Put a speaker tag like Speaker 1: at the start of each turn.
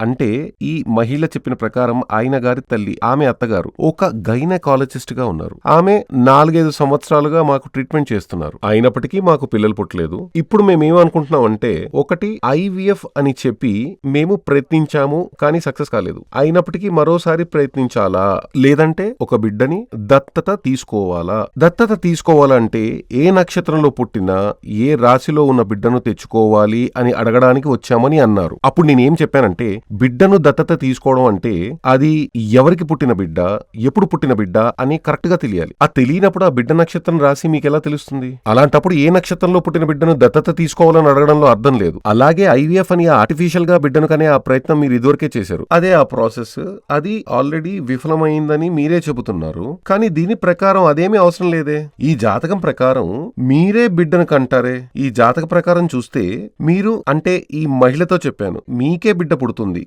Speaker 1: అంటే ఈ మహిళ చెప్పిన ప్రకారం ఆయన గారి తల్లి ఆమె అత్తగారు ఒక గైనకాలజిస్ట్గా ఉన్నారు. ఆమె నాలుగైదు సంవత్సరాలుగా మాకు ట్రీట్మెంట్ చేస్తున్నారు. అయినప్పటికీ మాకు పిల్లలు పుట్టలేదు. ఇప్పుడు మేమేమనుకుంటున్నాం అంటే ఒకటి ఐవీఎఫ్ అని చెప్పి మేము ప్రయత్నించాము కానీ సక్సెస్ కాలేదు. అయినప్పటికీ మరోసారి ప్రయత్నించాలా? లేదంటే ఒక బిడ్డని దత్తత తీసుకోవాలా? దత్తత తీసుకోవాలంటే ఏ నక్షత్రంలో పుట్టినా ఏ రాశిలో ఉన్న బిడ్డను తెచ్చుకోవాలి అని అడగడానికి వచ్చామని అన్నారు. అప్పుడు నేనేం చెప్పానంటే బిడ్డను దత్తత తీసుకోవడం అంటే అది ఎవరికి పుట్టిన బిడ్డ ఎప్పుడు పుట్టిన బిడ్డ అని కరెక్ట్గా తెలియాలి. ఆ తెలియనప్పుడు ఆ బిడ్డ నక్షత్రం రాసి మీకు ఎలా తెలుస్తుంది? అలాంటప్పుడు ఏ నక్షత్రంలో పుట్టిన బిడ్డను దత్తత తీసుకోవాలని అడగడంలో అర్థం లేదు. అలాగే ఐవీఎఫ్ అని ఆర్టిఫిషియల్గా బిడ్డను కనే ఆ ప్రయత్నం మీరు ఇదివరకే చేశారు. అదే ఆ ప్రాసెస్ అది ఆల్రెడీ విఫలమైందని మీరే చెబుతున్నారు. కానీ దీని ప్రకారం అదేమీ అవసరం లేదే. ఈ జాతకం ప్రకారం మీరే బిడ్డను కంటారే. ఈ జాతక ప్రకారం చూస్తే మీరు అంటే ఈ మహిళతో చెప్పాను మీకే బిడ్డ పుడుతుంది.